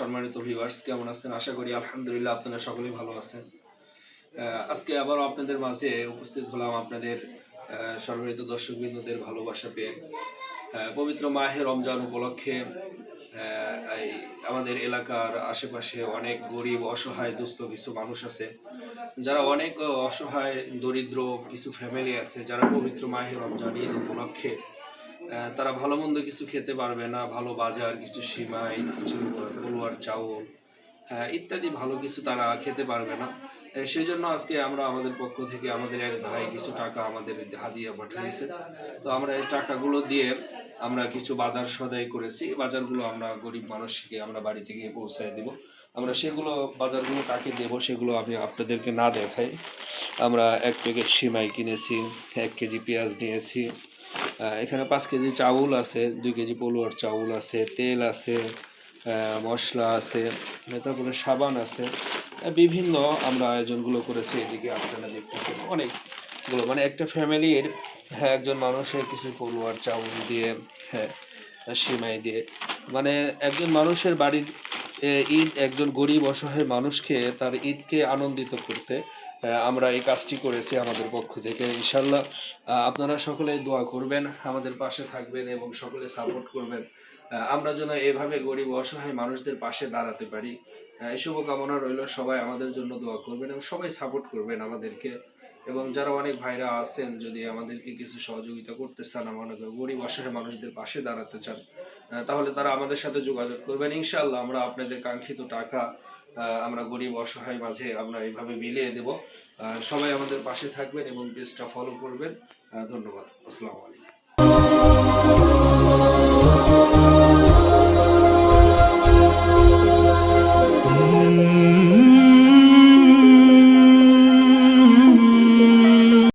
সম্মানিত ভিউয়ার্স কেমন আছেন? আশা করি আলহামদুলিল্লাহ আপনারা সকলেই ভালো আছেন। আজকে আবারও আপনাদের মাঝে উপস্থিত হলাম আপনাদের সম্মানিত দর্শকবৃন্দদের ভালোবাসা পেয়ে। পবিত্র মাহে রমজান উপলক্ষে আমাদের এলাকার আশেপাশে অনেক গরিব, অসহায়, দুস্থ কিছু মানুষ আছে। যারা অনেক অসহায়, দরিদ্র কিছু ফ্যামিলি আছে, যারা পবিত্র মাহে রমজান ঈদ উপলক্ষে তারা ভালো মন্দ কিছু খেতে পারবে না, ভালো বাজার, কিছু সিমাই, কিছু পলুয়ার চাউল ইত্যাদি ভালো কিছু তারা খেতে পারবে না। সেই জন্য আজকে আমরা আমাদের পক্ষ থেকে আমাদের এক ভাই কিছু টাকা আমাদের হাদিয়া পাঠিয়েছে। তো আমরা এই টাকাগুলো দিয়ে আমরা কিছু বাজার সদাই করেছি। বাজারগুলো আমরা গরিব মানুষকে আমরা বাড়ি থেকে পৌঁছায় দিব। আমরা সেগুলো, বাজারগুলো কাকে দেব সেগুলো আমি আপনাদেরকে না দেখাই। আমরা এক প্যাকেট সিমাই কিনেছি, এক কেজি পেঁয়াজ নিয়েছি। এখানে পাঁচ কেজি চাউল আছে, দুই কেজি পলুয়ার চাউল আছে, তেল আছে মশলা আছে, তারপরে সাবান আছে। বিভিন্ন আমরা আয়োজনগুলো করেছি, এদিকে আপনারা দেখতেছেন অনেকগুলো। মানে একটা ফ্যামিলির হ্যাঁ একজন মানুষের কিছু পলুয়ার চাউল দিয়ে হ্যাঁ সিমাই দিয়ে। মানে একজন মানুষের বাড়ির ঈদ একজন গরিব, অসহায় মানুষকে তার ঈদকে আনন্দিত করতে আমরা এই কাজটি করেছি আমাদের পক্ষ থেকে ইনশাল্লাহ আপনারা সকলে দোয়া করবেন, আমাদের পাশে থাকবেন এবং সকলে সাপোর্ট করবেন। আমরা যেন এভাবে গরিব, অসহায় মানুষদের পাশে দাঁড়াতে পারি। এই শুভকামনা রইল, সবাই আমাদের জন্য দোয়া করবেন এবং সবাই সাপোর্ট করবেন আমাদেরকে। এবং যারা অনেক ভাইরা আছেন, যদি আমাদেরকে কিছু সহযোগিতা করতে চান আমাদের গরিব, অসহায় মানুষদের পাশে দাঁড়াতে চান তাহলে তারা আমাদের সাথে যোগাযোগ করবেন। ইনশাল্লাহ আমরা আপনাদের কাঙ্ক্ষিত টাকা আমরা গরিব অসহায় মাঝে আমরা এইভাবে মিলিয়ে দেব। সবাই আমাদের পাশে থাকবেন এবং পেজটা ফলো করবেন। ধন্যবাদ। আসসালামু আলাইকুম।